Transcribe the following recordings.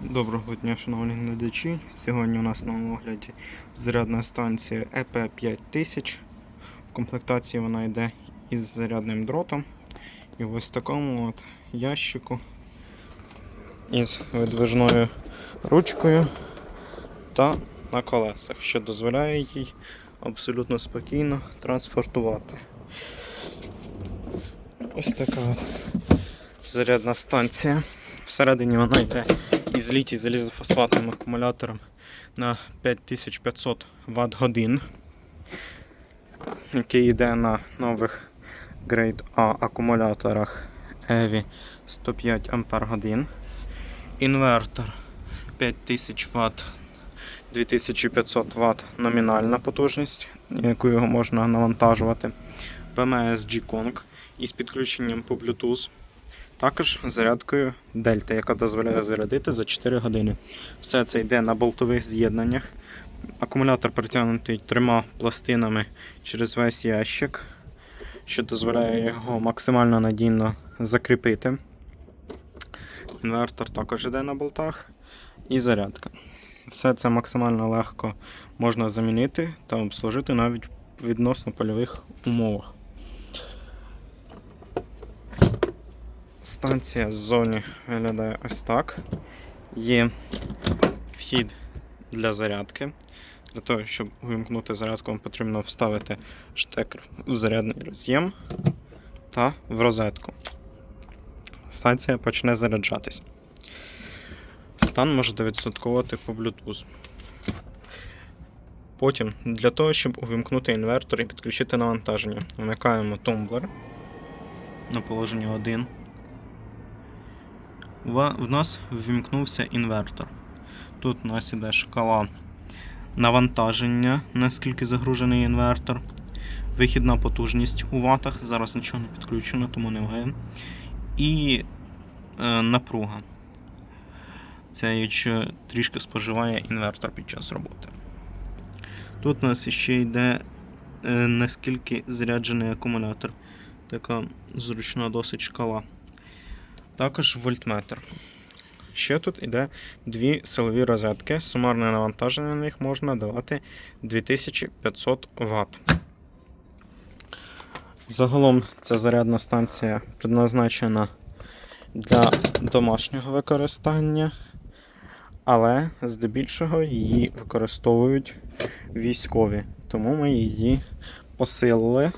Доброго дня, шановні глядачі. Сьогодні у нас на огляді зарядна станція EP 5000. В комплектації вона йде із зарядним дротом. І в ось такому от ящику із видвижною ручкою та на колесах, що дозволяє їй абсолютно спокійно транспортувати. Ось така от зарядна станція. Всередині вона йде із літій залізофосфатним акумулятором на 5500 Вт годин, який йде на нових Grade A акумуляторах EVI 105 Ампер годин. Інвертор 5000 Вт 2500 Вт номінальна потужність, яку його можна навантажувати. PMS G-Kong із підключенням по Bluetooth. Також зарядкою Дельта, яка дозволяє зарядити за 4 години. Все це йде на болтових з'єднаннях. Акумулятор притягнутий трьома пластинами через весь ящик, що дозволяє його максимально надійно закріпити. Інвертор також йде на болтах і зарядка. Все це максимально легко можна замінити та обслужити навіть в відносно польових умовах. Станція ззовні виглядає ось так. Є вхід для зарядки. Для того, щоб увімкнути зарядку, вам потрібно вставити штекер в зарядний роз'єм та в розетку. Станція почне заряджатись. Стан можете відслідковувати по Bluetooth. Потім, для того, щоб увімкнути інвертор і підключити навантаження, вмикаємо тумблер на положення 1. В нас ввімкнувся інвертор. Тут у нас іде шкала навантаження, наскільки загружений інвертор. Вихідна потужність у ватах. Зараз нічого не підключено, тому немає. І е, напруга. Це якщо трішки споживає інвертор під час роботи. Тут у нас ще йде е, наскільки заряджений акумулятор. Така зручна досить шкала. Також вольтметр. Ще тут іде дві силові розетки. Сумарне навантаження на них можна давати 2500 Вт. Загалом ця зарядна станція предназначена для домашнього використання, але здебільшого її використовують військові. Тому ми її посилили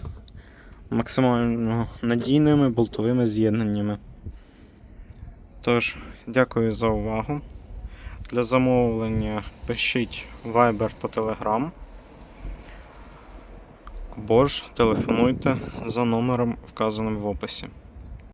максимально надійними болтовими з'єднаннями. Тож, дякую за увагу. Для замовлення пишіть Viber та Telegram. Або ж телефонуйте за номером, вказаним в описі.